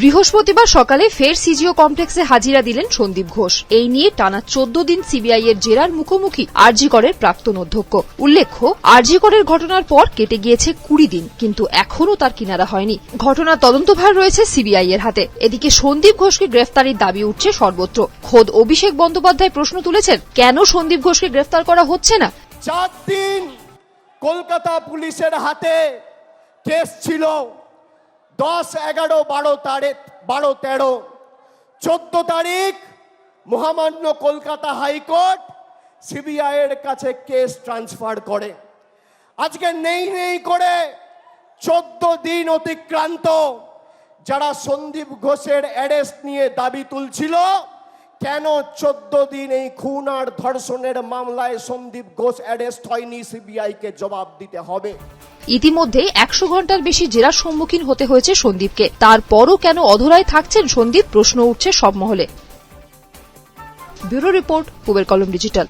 বৃহস্পতিবার সকালে ফের সিজিও কমপ্লেক্সে হাজিরা দিলেন সন্দীপ ঘোষ। এই নিয়ে টানা চোদ্দ দিন সিবিআই এর জেরার মুখোমুখি আরজি করের প্রাক্তন অধ্যক্ষ। উল্লেখ্য আরজি করের ঘটনার পর কেটে গিয়েছে কুড়ি দিন, কিন্তু এখনও তার কিনারা হয়নি। ঘটনার তদন্তভার রয়েছে সিবিআই এর হাতে। এদিকে সন্দীপ ঘোষকে গ্রেফতারির দাবি উঠছে সর্বত্র। খোদ অভিষেক বন্দ্যোপাধ্যায় প্রশ্ন তুলেছেন, কেন সন্দীপ ঘোষকে গ্রেফতার করা হচ্ছে না? চার দিন কলকাতা পুলিশের হাতে কেস ছিল। দশ, এগারো, বারো তারিখ বারো, তেরো, চোদ্দ তারিখ মহামান্য কলকাতা হাইকোর্ট সিবিআই এর কাছে কেস ট্রান্সফার করে। আজকে নেই নেই করে চোদ্দ দিন অতিক্রান্ত যারা সন্দীপ ঘোষের অ্যারেস্ট নিয়ে দাবি তুলছিল, কেন চোদ্দ দিন এই খুন আর ধর্ষণের মামলায় সন্দীপ ঘোষ অ্যারেস্ট হয়নি, সিবিআইকে জবাব দিতে হবে। ইতিমধ্যে একশো ঘণ্টার বেশি জেরার সম্মুখীন হতে হয়েছে সন্দীপকে। তারপরও কেন অধরায় থাকছেন সন্দীপ? প্রশ্ন উঠছে সব মহলে। Bureau report Kolom digital.